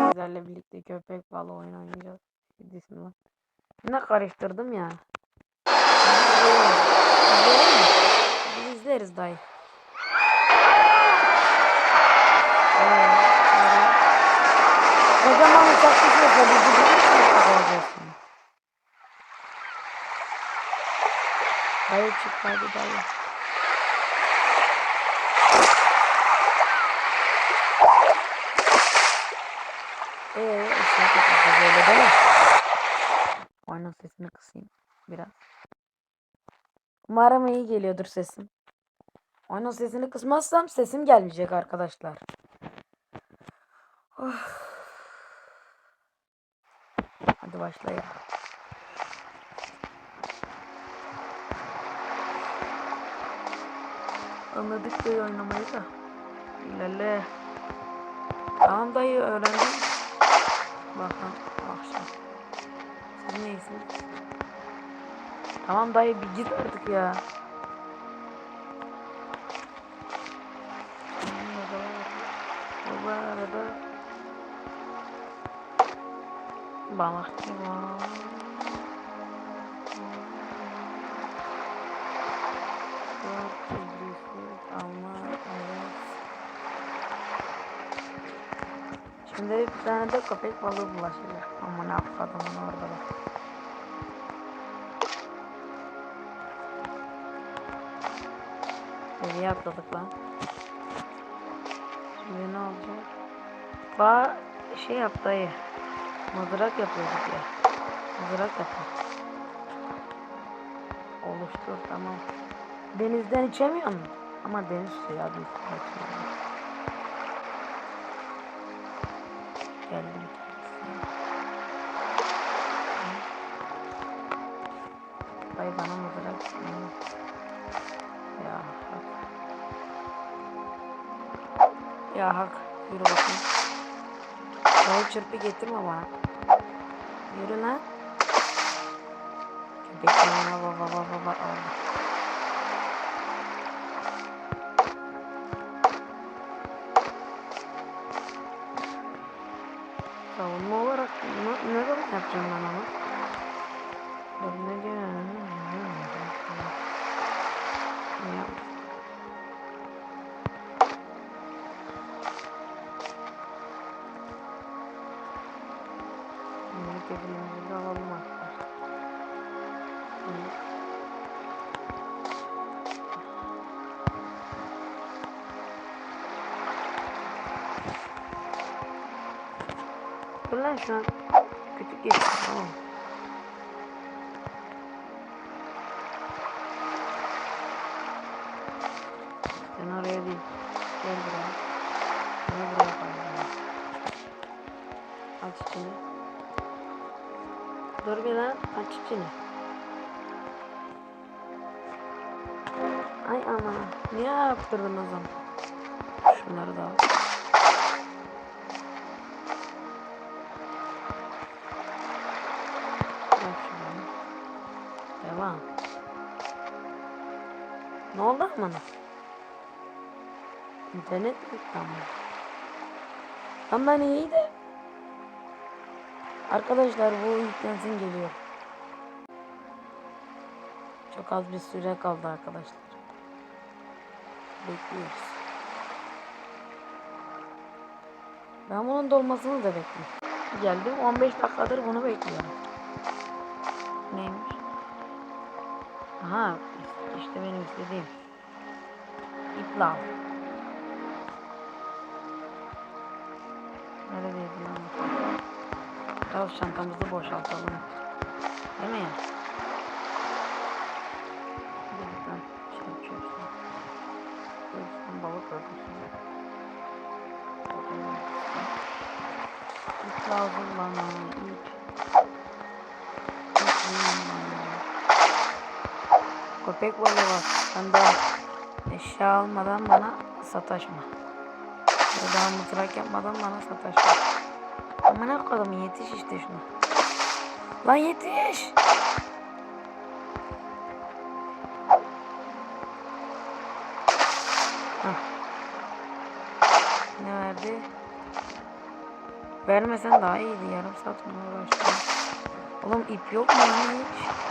Sizlerle birlikte köpek balığı oyun oynayacağız. Bismillah. Ne karıştırdım ya. Biz izleriz dayı. Kocaman uçak düşüyorsa biz de bir uçak alacağız şimdi. Dayı çık. Eee? Oyunun sesini kısayım biraz. Umarım iyi geliyordur sesim. Oyunun sesini kısmazsam sesim gelmeyecek arkadaşlar. Of. Hadi başlayalım. Anladık dayı oynamayı da. Lele. Tamam dayı öğrendim. Bakın akşam. Siz neyisiniz? Tamam dayı bir git artık ya. Bu arada balıkçı var. Çok ilgisiz ama Şimdi bir tane de köpek balığı bulaşacak. Ama ne yapmadım onu orada bak. Seviye atladık lan. Şimdi ne olacak? Ba şey yap dayı. Mızrak yapıyorduk ya. Mızrak yapar. Oluştur tamam. Denizden içemiyor mu? Ama deniz suyu abi. Geldim. Dayı bana mızrak. Hı. Ya hak. Ya hak. Yürü bakayım. Davul çırpı getirme bana. Yürü lan. Köpek bana baba baba baba aldı. Savunma olarak ne, ne zaman yapacağım ben diyor? Ne yap- Minik ödülümüzü de alalım arkadaşlar. Dur lan şu an küçük geçti tamam. Sen oraya değil. Gel buraya. Bunu buraya koyalım. Aç içini. Dur bir lan. Aç içini. Ay aman. Niye yaptırdın o zaman? Şunları da al. Bana? İnternet tamam. Ama iyi de. Arkadaşlar bu yüklensin geliyor. Çok az bir süre kaldı arkadaşlar. Bekliyoruz. Ben bunun dolmasını da bekliyorum. Geldim 15 dakikadır bunu bekliyorum. Neymiş? Aha işte benim istediğim. İplav. Neredeydi lan? Biraz çantamızı boşaltalım. Değil mi? Buradan şey yapıyorsun. Buradan balık öldürsün. İp lazım bana. İp. İp lazım bana. Köpek eşya almadan bana sataşma. Daha mızrak yapmadan bana sataşma. Amına koydum yetiş işte şuna. Lan yetiş. Ne verdi? Vermesen daha iyiydi. Yarım saat ona uğraştım. Oğlum ip yok mu hiç?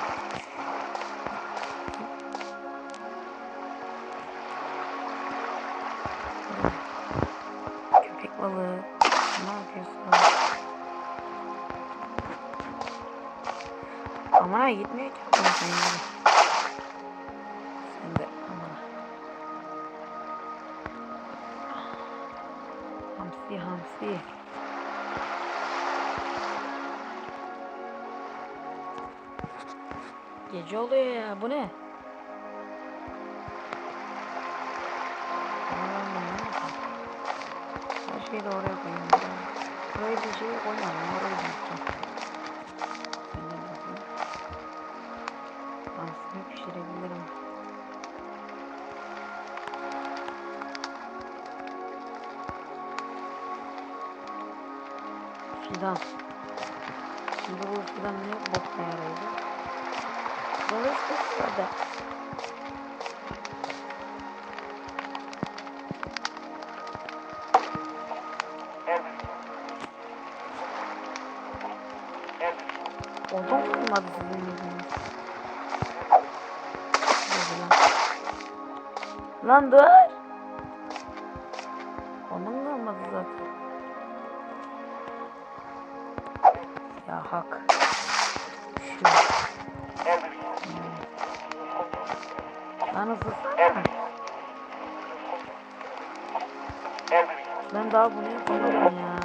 Aman ha gitmiyor ki. Sen de aman. Hamsi hamsi. Gece oluyor ya. Bu ne? Her şeyi de oraya koyayım. Buraya bir şey koymadım. Oraya büyüteceğim. Fidan. Şimdi bu fidan ne bokla yaraydı? Dolayısıyla da Odun olmadı sizin yüzünüz. Lan dur. Ya hak. Şu. Hmm. Lan ısırsana. Ben daha bunu yapamadım ya.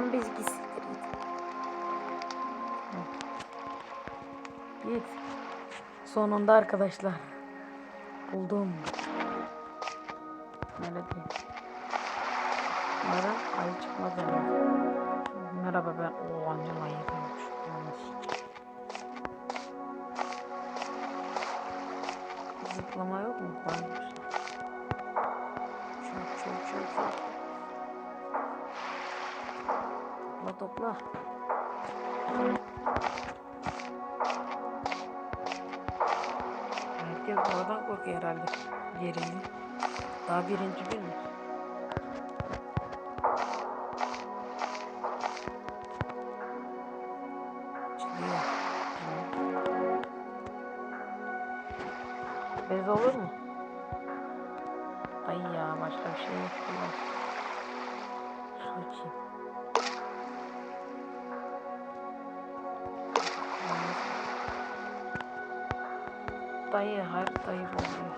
Lan biz gitsin. Git. Sonunda arkadaşlar. Buldum. Nerede? Umarım ayı çıkmaz yani. Merhaba ben. Annem ayı koymuş. Yanlış. Zıplama yok mu? Varmış. Çok çok çok çok. Topla. Herkes oradan korkuyor herhalde. Yerini. Daha birinci gün mü? Dayı her dayı buluyor.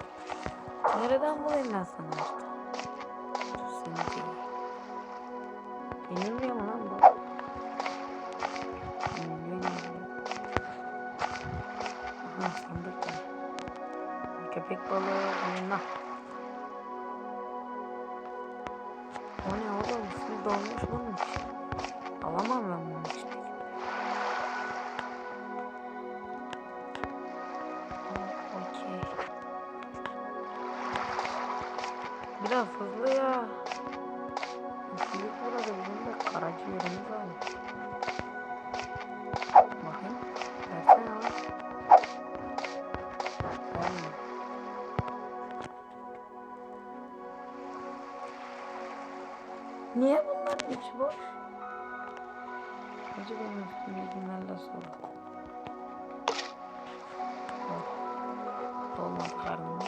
Nereden bulayım ben sana işte? Seni değil. Yenilmiyor mu lan bu? Yeniliyor yeniliyor. Aha sandık var. Köpek balığı oyna. O ne oğlum? Üstü dolmuş bunun için. Alamam ben bunun için. Biraz hızlı ya. Büyük burada bizim de karaciğerimiz var. Bakayım. Versene lan. Vermiyor. Niye bunların içi boş? Acaba benim üstüme günlerle sonra. Dolmadı karnıma.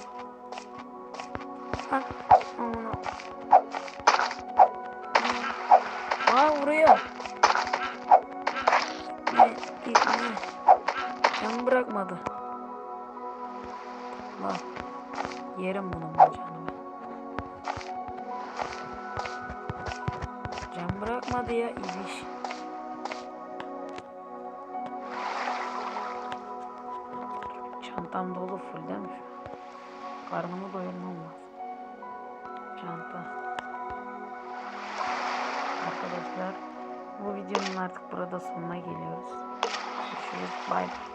Ha, vuruyor. Can bırakmadı. Bak. Yerim bunun bacağını ben. Can bırakmadı ya ibiş. Çantam dolu full değil mi? Karnımı doyurmam lazım. Arkadaşlar bu videonun artık burada sonuna geliyoruz. Görüşürüz. Bye.